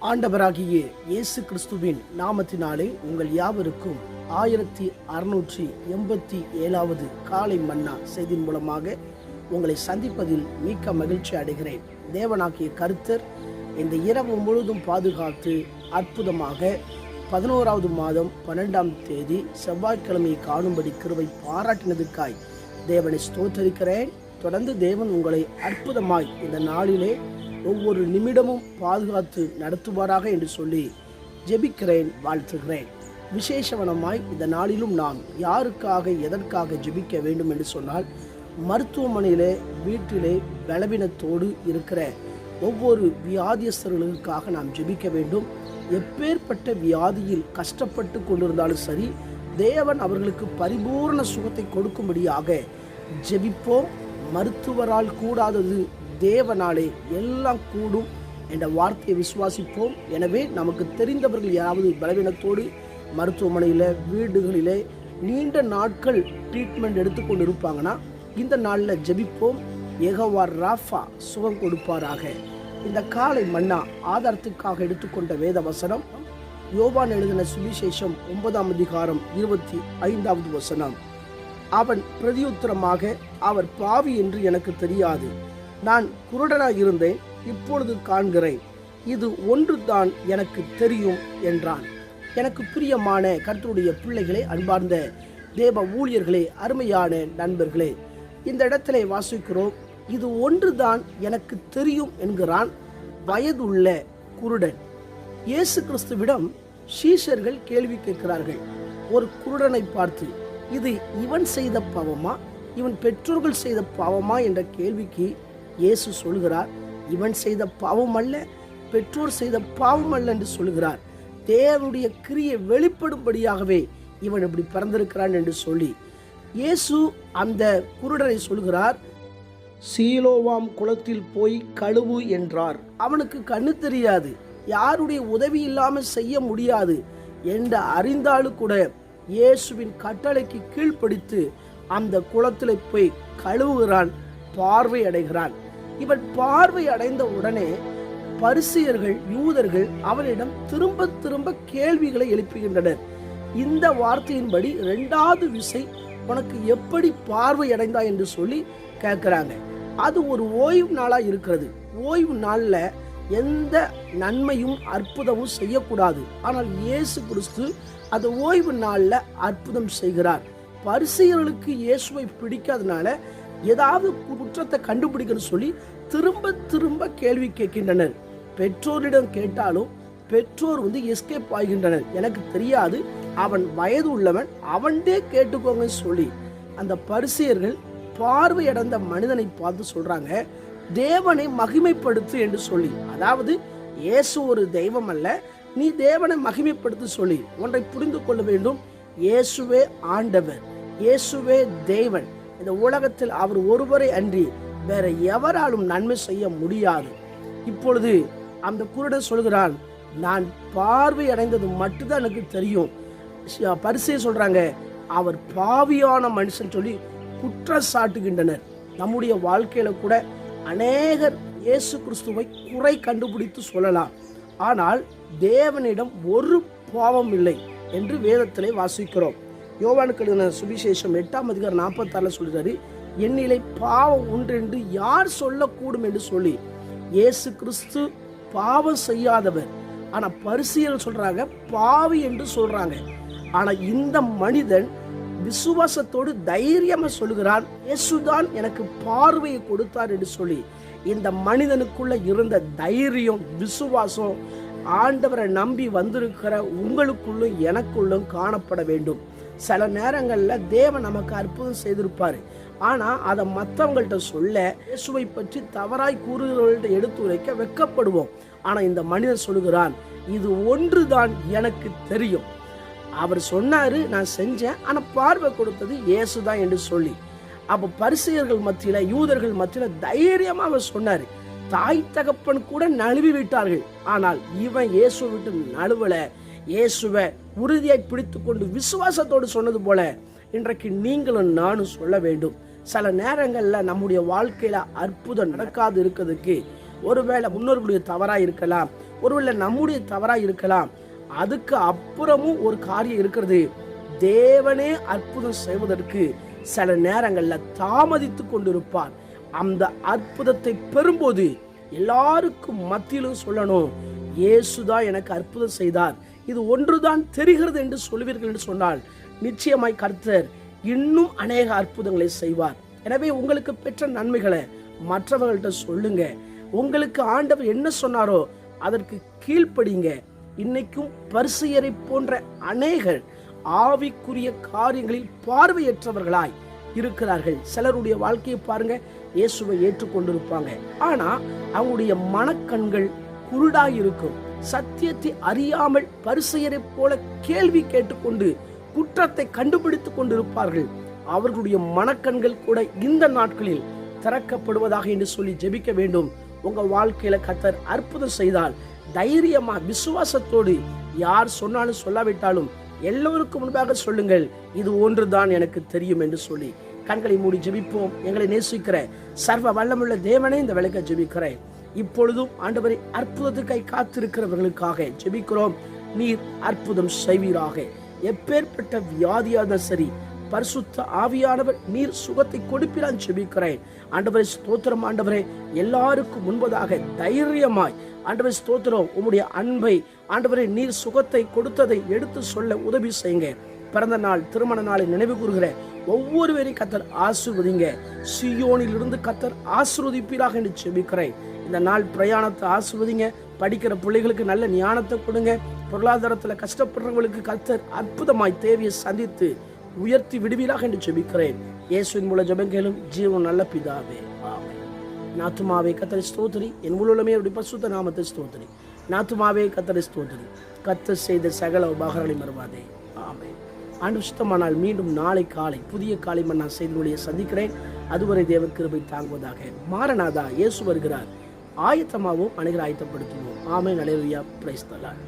ஆண்டவராகிய இயேசு கிறிஸ்துவின் நாமத்தினாலே உங்கள் யாவருக்கும் ஆயிரத்தி அறுநூற்றி எண்பத்தி ஏழாவது காலை மன்னா செய்தியின் மூலமாக உங்களை சந்திப்பதில் மிக்க மகிழ்ச்சி அடைகிறேன். தேவனாகிய கருத்தர் இந்த இரவு முழுதும் பாதுகாத்து அற்புதமாக பதினோராவது மாதம் பன்னெண்டாம் தேதி செவ்வாய்க்கிழமையை காணும்படி கிருவை பாராட்டினதுக்காய் தேவனை ஸ்தோத்தரிக்கிறேன். தொடர்ந்து தேவன் உங்களை அற்புதமாய் இந்த நாளிலே ஒவ்வொரு நிமிடமும் பாதுகாத்து நடத்துவாராக என்று சொல்லி ஜெபிக்கிறேன் வாழ்த்துகிறேன். விசேஷவனமாய் இந்த நாளிலும் நாம் யாருக்காக எதற்காக ஜெபிக்க வேண்டும் என்று சொன்னால் மருத்துவமனையிலே வீட்டிலே பலவீனத்தோடு இருக்கிற ஒவ்வொரு வியாதியஸ்தர்களுக்காக நாம் ஜெபிக்க வேண்டும். எப்பேற்பட்ட வியாதியில் கஷ்டப்பட்டு கொண்டிருந்தாலும் சரி தேவன் அவர்களுக்கு பரிபூர்ண சுகத்தை கொடுக்கும்படியாக ஜெபிப்போம். மருத்துவரால் கூடாதது தேவனாலே எல்லாம் கூடும் என்ற வார்த்தையை விசுவாசிப்போம். எனவே நமக்கு தெரிந்தவர்கள் யாராவது பலவீனத்தோடு மருத்துவமனையில் வீடுகளிலே நீண்ட நாட்கள் ட்ரீட்மெண்ட் எடுத்துக்கொண்டு இருப்பாங்கன்னா இந்த நாளில் ஜெபிப்போம். எகவார் ராஃபா சுகம் கொடுப்பாராக. இந்த காலை மன்னா ஆதாரத்துக்காக எடுத்துக்கொண்ட வேத வசனம் யோபான் எழுதின சுவிசேஷம் ஒன்பதாம் அதிகாரம் இருபத்தி ஐந்தாவது வசனம். அவன் பிரதியுத்தரமாக அவர் பாவி என்று எனக்கு தெரியாது. நான் குருடனாக இருந்தேன் இப்பொழுது காண்கிறேன். இது ஒன்று தான் எனக்கு தெரியும் என்றான். எனக்கு பிரியமான கர்த்தருடைய பிள்ளைகளே அன்பார்ந்த தேவ ஊழியர்களே அருமையான நண்பர்களே இந்த இடத்திலே வாசிக்கிறோம் இது ஒன்றுதான் எனக்கு தெரியும் என்கிறான் வயதுள்ள குருடன். இயேசு கிறிஸ்துவிடம் சீஷர்கள் கேள்வி கேட்கிறார்கள். ஒரு குருடனை பார்த்து இது இவன் செய்த பாவமா? இவன் பெற்றோர்கள் செய்த பாவமா? என்ற கேள்விக்கு இயேசு சொல்கிறார் இவன் செய்த பாவம் அல்ல பெற்றோர் செய்த பாவம் அல்ல என்று சொல்கிறார். தேவனுடைய கிரியை வெளிப்படும்படியாகவே இவன் இப்படி பிறந்திருக்கிறான் என்று சொல்லி இயேசு அந்த குருடரை சொல்கிறார் சீலோவாம் குளத்தில் போய் கழுவு என்றார். அவனுக்கு கண்ணு தெரியாது யாருடைய உதவி இல்லாமல் செய்ய முடியாது என்று அறிந்தாலும் கூட இயேசுவின் கட்டளைக்கு கீழ்ப்படித்து அந்த குளத்தில் போய் கழுவுகிறான் பார்வை அடைகிறான். இவன் பார்வை அடைந்த உடனே பரிசியர்கள் யூதர்கள் அவனிடம் திரும்ப திரும்ப கேள்விகளை எழுப்புகின்றனர். இந்த வார்த்தையின்படி இரண்டாவது விசை உனக்கு எப்படி பார்வை அடைந்தா என்று சொல்லி கேட்குறாங்க. அது ஒரு ஓய்வு நாளாக இருக்கிறது. ஓய்வு நாளில் எந்த நன்மையும் அற்புதமும் செய்யக்கூடாது. ஆனால் இயேசு கிறிஸ்து அந்த ஓய்வு நாளில் அற்புதம் செய்கிறார். பரிசெயர்களுக்கு இயேசுவை பிடிக்காதனால ஏதாவது குற்றத்தை கண்டுபிடிக்கணும்னு சொல்லி திரும்ப திரும்ப கேள்வி கேட்கின்றனர். பெற்றோரிடம் கேட்டாலும் பெற்றோர் வந்து எஸ்கேப் ஆகின்றனர். எனக்கு தெரியாது. அவன் வயது உள்ளவன் அவன்டே கேட்டுக்கோங்கன்னு சொல்லி அந்த பரிசியர்கள் பார்வையடைந்த மனிதனை பார்த்து சொல்றாங்க தேவனை மகிமைப்படுத்து என்று சொல்லி. அதாவது இயேசு ஒரு தெய்வம் அல்ல. நீ தேவனை மகிமைப்படுத்து சொல்லி. ஒன்றை புரிந்து கொள்ள வேண்டும். இயேசுவே ஆண்டவர். இயேசுவே தேவன். இந்த உலகத்தில் அவர் ஒருவரை அன்றி வேற எவராலும் நன்மை செய்ய முடியாது. இப்பொழுது அந்த குருடன் சொல்கிறான் நான் பார்வை அடைந்தது மட்டும்தான் எனக்கு தெரியும். பரிசையை சொல்றாங்க அவர் பாவியான மனுஷன் சொல்லி குற்றம் சாட்டுகின்றனர் நம்முடைய வாழ்க்கையில கூட அநேகர் இயேசு கிறிஸ்துவை குறை கண்டுபிடித்து சொல்லலாம். ஆனால் தேவனிடம் ஒரு பாவம் இல்லை என்று வேதத்திலே வாசிக்கிறோம். யோவானுக்கு எழுதின சுவிசேஷம் எட்டாம் அதிகாரம் நாற்பத்தாறில் சொல்கிறாரு என்னிலை பாவம் உண்டு என்று யார் சொல்லக்கூடும் என்று சொல்லி இயேசு கிறிஸ்து பாவம் செய்யாதவர். ஆனால் பரிசியல் சொல்கிறாங்க பாவி என்று சொல்கிறாங்க ஆனால் இந்த மனிதன் விசுவாசத்தோடு தைரியமாக சொல்லுகிறான் இயேசுதான் எனக்கு பார்வையை கொடுத்தார் என்று சொல்லி இந்த மனிதனுக்குள்ள இருந்த தைரியம் விசுவாசம் ஆண்டவரை நம்பி வந்திருக்கிற உங்களுக்குள்ளும் எனக்குள்ளும் காணப்பட வேண்டும். சில நேரங்களில் தேவன் நமக்கு அற்புதம் செய்திருப்பார். ஆனால் அதை மற்றவங்கள்ட்ட சொல்ல இயேசுவை பற்றி தவறாய் கூறுகிறவர்கள்ட்ட எடுத்து உரைக்க வெக்கப்படுவோம். ஆனால் இந்த மனிதன் சொல்லுகிறான் இது ஒன்று தான் எனக்கு தெரியும். அவர் சொன்னார் நான் செஞ்சேன் ஆனால் பார்வை கொடுத்தது இயேசு தான் என்று சொல்லி. அப்போ பரிசெயர்கள் மத்தியில் யூதர்கள் மத்தியில் தைரியமாக அவர் சொன்னார். தாய் தகப்பன் கூட நழுவி விட்டார்கள். ஆனால் இவன் இயேசு விட்டு நழுவல. இயேசுவை உறுதியாய் பிடித்து கொண்டு விசுவாசத்தோடு சொன்னது போல இன்றைக்கு நீங்களும் நானும் சொல்ல வேண்டும். சில நேரங்களில் நம்முடைய வாழ்க்கையில் அற்புதம் நடக்காது இருக்கிறதுக்கு ஒருவேளை முன்னோர்களுடைய தவறாக இருக்கலாம் ஒருவேளை நம்முடைய தவறாக இருக்கலாம் அதுக்கு அப்புறமும் ஒரு காரியம் இருக்கிறது. தேவனே அற்புதம் செய்வதற்கு சில நேரங்களில் தாமதித்து கொண்டிருப்பார். அந்த அற்புதத்தை பெறும்போது எல்லாருக்கும் மத்தியிலும் சொல்லணும் இயேசுதான் எனக்கு அற்புதம் செய்தார். இது ஒன்றுதான் தெரிகிறது என்று சொல்வீர்கள் என்று சொன்னால் நிச்சயமாய் கர்த்தர் இன்னும் அநேக அற்புதங்களை செய்வார். எனவே உங்களுக்கு பெற்ற நன்மைகளை மற்றவர்கள்ட்ட சொல்லுங்க. உங்களுக்கு ஆண்டவர் என்ன சொன்னாரோ அதற்கு கீழ்ப்படிங்க. இன்னைக்கும் பரிசுயரை போன்ற அநேகர் ஆவிக்குரிய காரியங்களில் பார்வையற்றவர்களாய் இருக்கிறார்கள். சிலருடைய வாழ்க்கையை பாருங்க இயேசுவை ஏற்றுக்கொண்டிருப்பாங்க. ஆனா அவங்களுடைய மனக்கண்கள் குருடாயிருக்கும். சத்தியத்தை அறியாமல் பரிசெயரை போல கேள்வி கேட்டுக்கொண்டு குற்றத்தை கண்டுபிடித்துக் கொண்டிருப்பார்கள். அவர்களுடைய மனக்கண்கள் கூட இந்த நாட்களில் திறக்கப்படுவதாக என்று சொல்லி ஜெபிக்க வேண்டும். உங்க வாழ்க்கையில கத்தர் அற்புதம் செய்தால் தைரியமா விசுவாசத்தோடு யார் சொன்னாலும் சொல்லாவிட்டாலும் எல்லோருக்கும் முன்பாக சொல்லுங்கள் இது ஒன்றுதான் எனக்கு தெரியும் என்று சொல்லி. கண்களை மூடி ஜெபிப்போம். எங்களை நேசிக்கிற சர்வ வல்லமுள்ள தேவனே இந்த விளக்க ஜெபிக்கிறேன். இப்பொழுதும் ஆண்டவரை அற்புதத்துக்கை காத்திருக்கிறவர்களுக்காக ஜெபிக்கிறோம். நீர் அற்புதம் செய்வீராக. எப்பேற்பட்ட வியாதியாக சரி பரிசுத்த ஆவியானவர் நீர் சுகத்தை கொடுப்பிறான் ஜெபிக்கிறேன். ஆண்டவரை ஸ்தோத்திரம் ஆண்டவரே. எல்லாருக்கும் முன்பதாக தைரியமாய் ஆண்டவரை ஸ்தோத்திரம். உம்முடைய அன்பை ஆண்டவரை நீர் சுகத்தை கொடுத்ததை எடுத்து சொல்ல உதவி செய்யுங்க. பிறந்த நாள் திருமண நாளை நினைவு கூறுகிற ஒவ்வொருவரையும் கத்தர் ஆசிர்வதிங்க. சியோனிலிருந்து கத்தர் ஆசிர்வதிப்பீராக என்று செபிக்கிறேன் இந்த நாள் பிரயாணத்தை ஆசிர்வதிங்க படிக்கிற பிள்ளைகளுக்கு நல்ல ஞானத்தை கொடுங்க. பொருளாதாரத்தில் கஷ்டப்படுறவங்களுக்கு கத்தர் அற்புதமாய் தேவையை சந்தித்து உயர்த்தி விடுவீராக என்று ஜெபிக்கிறேன். இயேசுவின் மூல ஜெபங்களும் ஜீவன் நல்ல பிதாவே. ஆமென். நாத்துமாவே கத்தரை ஸ்தோத்திரி. என் உள்ளமே அப்படி பசுத்த நாமத்தை ஸ்தோத்திரி. நாத்துமாவே கத்தரை ஸ்தோத்திரி. கத்தர் செய்த சகல உபகாரங்களை மறுவாதே. ஆமே ஆண்டு சுத்தமானால் மீண்டும் நாளை காலை புதிய காலை நான் செய்தியை சந்திக்கிறேன். அதுவரை தேவ கிருபை தாங்குவதாக. மாரநாதா இயேசு வருகிறார். ஆயத்தமாகவும் அனைவரை ஆயத்தப்படுத்துவோம். ஆமை நடையா பிரைஸ்தலான்